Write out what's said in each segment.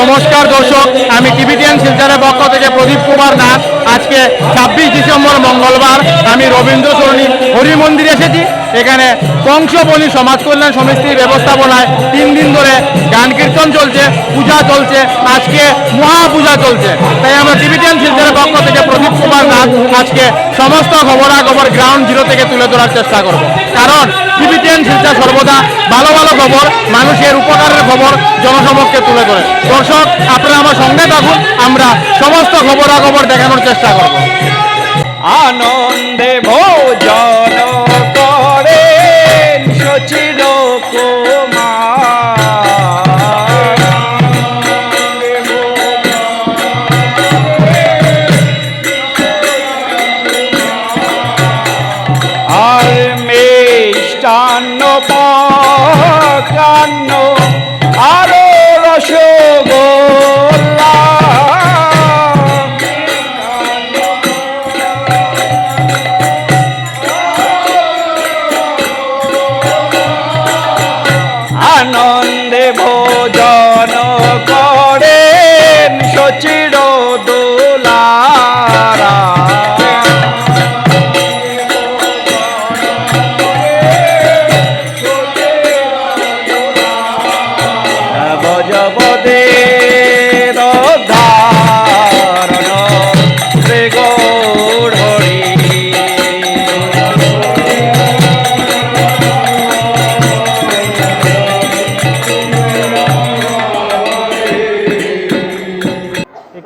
নমস্কার দর্শক, আমি টিভিটিএন শিলচরের পক্ষ থেকে প্রদীপ কুমার দাস। আজকে ছাব্বিশ ডিসেম্বর মঙ্গলবার, আমি রবীন্দ্র সরণি হরি মন্দিরে এসেছি। এখানে কংসবলী সমাজ কল্যাণ সমিতির ব্যবস্থাপনায় তিন দিন ধরে গান কীর্তন চলছে, পূজা চলছে, আজকে মহাপূজা চলছে। তাই আমরা টিভিটিএন শিলচরের পক্ষ থেকে প্রদীপ কুমার নাথ আজকে সমস্ত খবরাখবর গ্রাউন্ড জিরো থেকে তুলে ধরার চেষ্টা করব। কারণ টিভিটিএন শিলচর সর্বদা ভালো ভালো খবর, মানুষের উপকারের খবর জনসমক্ষে তুলে ধরে। দর্শক, আপনারা আমার সঙ্গে থাকুন, আমরা সমস্ত খবরাখবর দেখানোর চেষ্টা করব। আনন্দে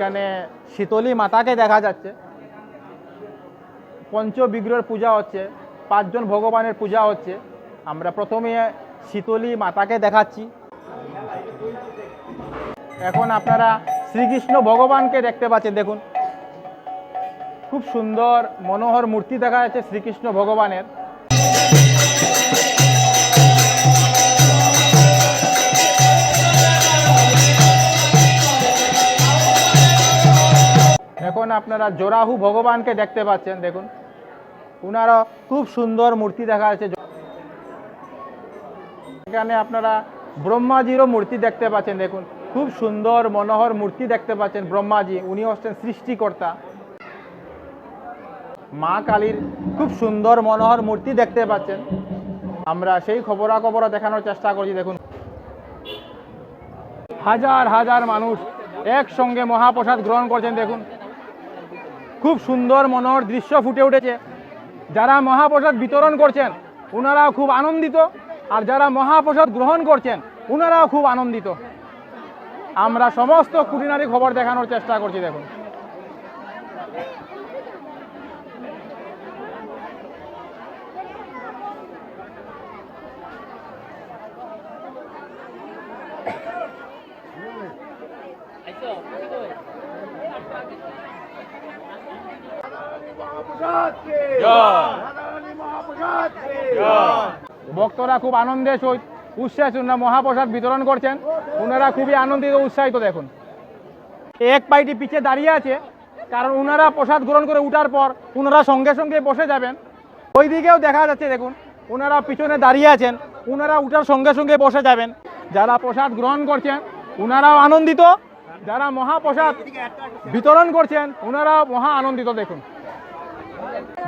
এখানে শীতলী মাতাকে দেখা যাচ্ছে। পঞ্চবিগ্রহের পূজা হচ্ছে, পাঁচজন ভগবানের পূজা হচ্ছে। আমরা প্রথমে শীতলী মাতাকে দেখাচ্ছি। এখন আপনারা শ্রীকৃষ্ণ ভগবানকে দেখতে পাচ্ছেন, দেখুন। খুব সুন্দর, মনোহর মূর্তি দেখা যাচ্ছে শ্রীকৃষ্ণ ভগবানের। এখন আপনারা জোরাহু ভগবানকে দেখতে পাচ্ছেন, দেখুন। ওনারা খুব সুন্দর মূর্তি দেখা যাচ্ছে। এখানে আপনারা ব্রহ্মাজিরও মূর্তি দেখতে পাচ্ছেন, দেখুন। খুব সুন্দর মনোহর মূর্তি দেখতে পাচ্ছেন ব্রহ্মাজি উনি হচ্ছেন সৃষ্টিকর্তা। মা কালীর খুব সুন্দর মনোহর মূর্তি দেখতে পাচ্ছেন। আমরা সেই খবরাখবর দেখানোর চেষ্টা করছি, দেখুন। হাজার হাজার মানুষ একসঙ্গে মহাপ্রসাদ গ্রহণ করছেন, দেখুন। খুব সুন্দর মনোহর দৃশ্য ফুটে উঠেছে। যারা মহাপ্রসাদ বিতরণ করছেন ওনারাও খুব আনন্দিত। আর যারা মহাপ্রসাদ গ্রহণ করছেন ওনারাও খুব আনন্দিত। আমরা সমস্ত কুটিনারি খবর দেখানোর চেষ্টা করছি, দেখুন। ভক্তরা খুব আনন্দের সহিত ওনারা মহাপ্রসাদ বিতরণ করছেন। ওনারা খুবই আনন্দিত, উৎসাহিত দেখুন। এক পাইটি পিছে দাঁড়িয়ে আছে, কারণ ওনারা প্রসাদ গ্রহণ করে উঠার পর ওনারা সঙ্গে সঙ্গে বসে যাবেন। ওই দিকেও দেখা যাচ্ছে, দেখুন, ওনারা পিছনে দাঁড়িয়ে আছেন, ওনারা উঠার সঙ্গে সঙ্গে বসে যাবেন। যারা প্রসাদ গ্রহণ করছেন, ওনারাও আনন্দিত যারা মহাপ্রসাদ বিতরণ করছেন ওনারাও মহা আনন্দিত দেখুন।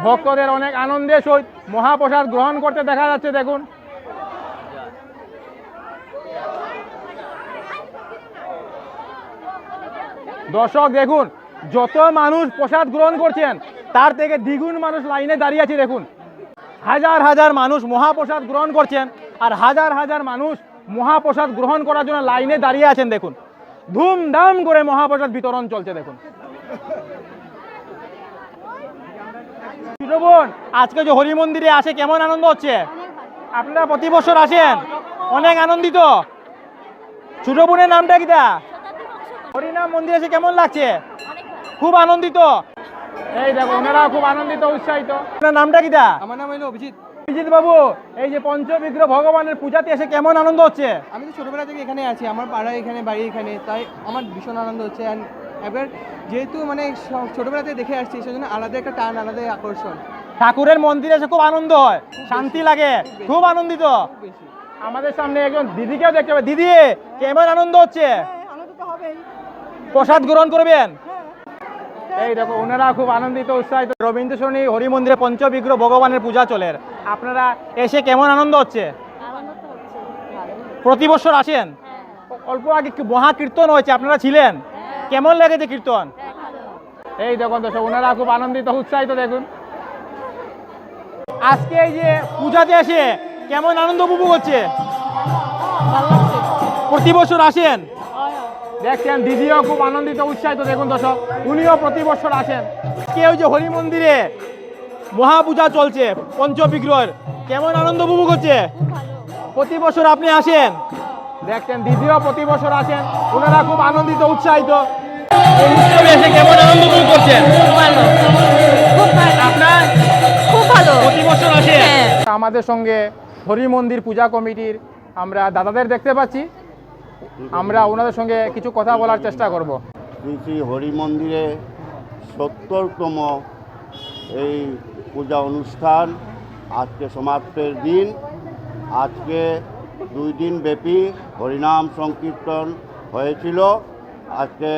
ভক্তদের অনেক আনন্দের সহিত মহাপ্রসাদ গ্রহণ করতে দেখা যাচ্ছে, দেখুন। দর্শক, দেখুন, যত মানুষ প্রসাদ গ্রহণ করছেন, তার থেকে দ্বিগুণ মানুষ লাইনে দাঁড়িয়ে আছে, দেখুন। হাজার হাজার মানুষ মহাপ্রসাদ গ্রহণ করছেন, আর হাজার হাজার মানুষ মহাপ্রসাদ গ্রহণ করার জন্য লাইনে দাঁড়িয়ে আছেন, দেখুন। ধুমধাম করে মহাপ্রসাদ বিতরণ চলছে, দেখুন। বোন আজকে যে হরি মন্দিরে আসে, কেমন আনন্দ হচ্ছে? আপনারা প্রতি বছর আসেন? অনেক আনন্দিত? ছোট বোনের নামটা কিটা হরিনাম মন্দিরে এসে কেমন লাগছে? খুব আনন্দিত। এই দেখো, ওনারা খুব আনন্দিত, উৎসাহিত। নামটা কিটা আমার নাম হলো অভিজিৎ। অভিজিৎ বাবু এই যে পঞ্চবিগ্রহ ভগবানের পূজাতে এসে কেমন আনন্দ হচ্ছে? আমি তো ছোটবেলা থেকে এখানে আছি আমার পাড়া এখানে বাড়ি এখানে তাই আমার ভীষণ আনন্দ হচ্ছে। অ্যান্ড এবার যেহেতু মানে ছোটবেলা থেকে দেখে আসছি সেজন্য আলাদা একটা টান আলাদা আকর্ষণ। ঠাকুরের মন্দিরে এসে খুব আনন্দ হয় শান্তি লাগে খুব আনন্দিত। আমাদের সামনে একজন দিদিকেও দেখতে পাবে। দিদি কেমন আনন্দ হচ্ছে? আনন্দ তো হবে প্রসাদ গ্রহণ করবেন? এই দেখো, ওনারা খুব আনন্দিত, উৎসাহিত। রবীন্দ্র সরণী হরি মন্দিরে পঞ্চবিগ্রহ ভগবানের পূজা চলে আপনারা এসে কেমন আনন্দ হচ্ছে? প্রতি বছর আসেন? অল্প আগে মহা কীর্তন হয়েছে, আপনারা ছিলেন? কেমন লেগেছে কীর্তন? এই দেখুন দর্শক ওনারা খুব আনন্দিত, উৎসাহিত, দেখুন। আজকে এই যে পূজাতে এসে কেমন আনন্দ উপভোগ হচ্ছে? প্রতি বছর আসেন? দেখছেন দিদিও খুব আনন্দিত উৎসাহিত। দেখুন দর্শক উনিও প্রতি বছর আসেন। কেউ যে হরি মন্দিরে মহাপূজা চলছে পঞ্চবিগ্রহের কেমন আনন্দ উপভোগ হচ্ছে? ভালো প্রতি বছর আপনি আসেন। দেখছেন দিদিও প্রতি বছর আসেন। ওনারা খুব আনন্দিত উৎসাহিত। উৎসবে এসে কেমন আনন্দ উপভোগ করছেন? খুব ভালো। আপনার? খুব ভালো। প্রতি বছর আসে হ্যাঁ। আমাদের সঙ্গে হরি মন্দির পূজা কমিটির আমরা দাদাদের দেখতে পাচ্ছি। আমরা ওনাদের সঙ্গে কিছু কথা বলার চেষ্টা করব। শ্রী শ্রী হরি মন্দিরে সত্তরতম এই পূজা অনুষ্ঠান আজকে সমাপ্তের দিন। আজকে দুই দিন ব্যাপী হরিনাম সংকীর্তন হয়েছিল। আজকে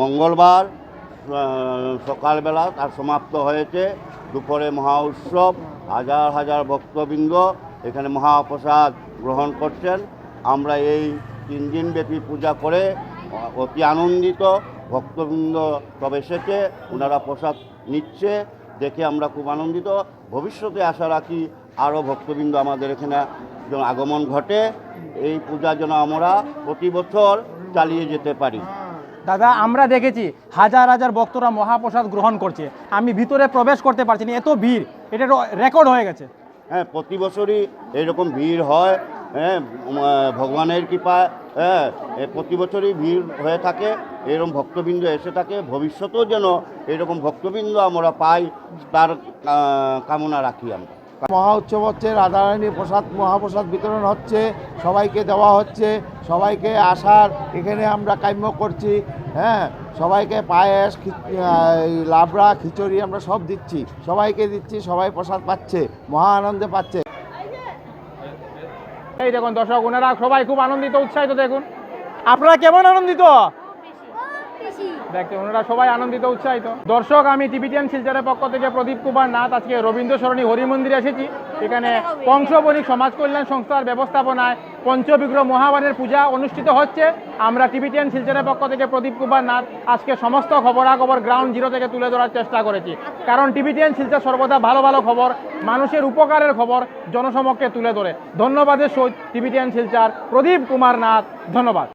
মঙ্গলবার সকালবেলা তার সমাপ্ত হয়েছে। দুপুরে মহা উৎসব, হাজার হাজার ভক্তবৃন্দ এখানে মহাপ্রসাদ গ্রহণ করছেন। আমরা এই তিন দিনব্যাপী পূজা করে অতি আনন্দিত, ভক্তবৃন্দ সব এসেছে, ওনারা প্রসাদ নিচ্ছে, দেখে আমরা খুব আনন্দিত। ভবিষ্যতে আশা রাখি আরও ভক্তবৃন্দ আমাদের এখানে যেন আগমন ঘটে। এই পূজা যেন আমরা প্রতি বছর চালিয়ে যেতে পারি। দাদা, আমরা দেখেছি হাজার হাজার ভক্তরা মহাপ্রসাদ গ্রহণ করছে। আমি ভিতরে প্রবেশ করতে পারছি না, এত ভিড়, এটা রেকর্ড হয়ে গেছে। হ্যাঁ প্রতি বছরই এরকম ভিড় হয় হ্যাঁ ভগবানের কৃপায় হ্যাঁ প্রতি বছরই ভিড় হয়ে থাকে, এরকম ভক্তবৃন্দ এসে থাকে, ভবিষ্যতেও যেন এরকম ভক্তবৃন্দ আমরা পাই, তার কামনা রাখি আমরা। মহা উৎসব হচ্ছে রাধারানী প্রসাদ, মহাপ্রসাদ বিতরণ হচ্ছে, সবাইকে দেওয়া হচ্ছে, সবাইকে আসার, এখানে আমরা কাম্য করছি হ্যাঁ সবাইকে পায়েস লাবড়া, খিচুড়ি আমরা সব দিচ্ছি, সবাইকে দিচ্ছি, সবাই প্রসাদ পাচ্ছে, মহা আনন্দে পাচ্ছে। এই দেখুন দর্শক, ওনারা সবাই খুব আনন্দিত, উৎসাহিত দেখুন। আপনারা কেমন আনন্দিত? দেখতে ওনারা সবাই আনন্দিত, উৎসাহিত। দর্শক, আমি টিভিটিয়ান শিলচরের পক্ষ থেকে প্রদীপ কুমার নাথ, আজকে রবীন্দ্র সরণী হরি মন্দিরে এসেছি। এখানে কংসবণিক সমাজ কল্যাণ সংস্থার ব্যবস্থাপনায় পঞ্চবিগ্রহ মহাবানের পূজা অনুষ্ঠিত হচ্ছে। আমরা টিভিটিয়ান শিলচরের পক্ষ থেকে প্রদীপ কুমার নাথ আজকে সমস্ত খবরাখবর গ্রাউন্ড জিরো থেকে তুলে ধরার চেষ্টা করেছি। কারণ টিভিটিয়ান শিলচর সর্বদা ভালো ভালো খবর, মানুষের উপকারের খবর জনসমক্ষে তুলে ধরে। ধন্যবাদের সহিত টিভিটিয়ান শিলচর প্রদীপ কুমার নাথ, ধন্যবাদ।